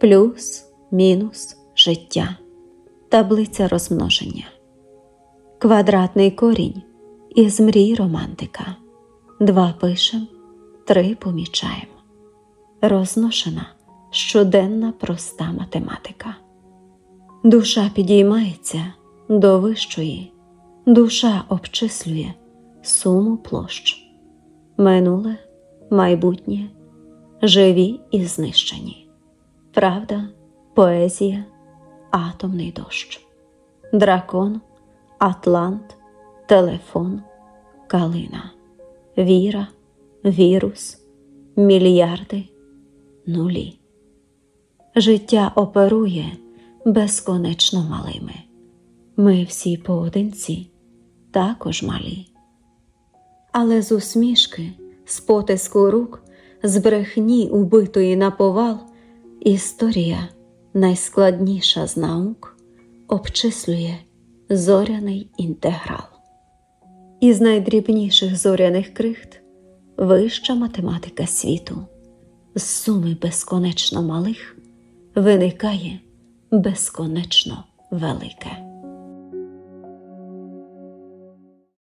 плюс, мінус, життя, таблиця розмноження, квадратний корінь із мрій романтика. Два пишем, три помічаємо. Розношена щоденна проста математика. Душа підіймається до вищої, душа обчислює суму площ, минуле, майбутнє, живі і знищені, правда, поезія, атомний дощ, дракон, атлант, телефон, калина, віра, вірус, мільярди, нулі. Життя оперує безконечно малими. Ми всі поодинці також малі. Але з усмішки, з потиску рук, з брехні убитої на повал, історія, найскладніша з наук, обчислює зоряний інтеграл. Із найдрібніших зоряних крихт вища математика світу, з суми безконечно малих виникає безконечно велике.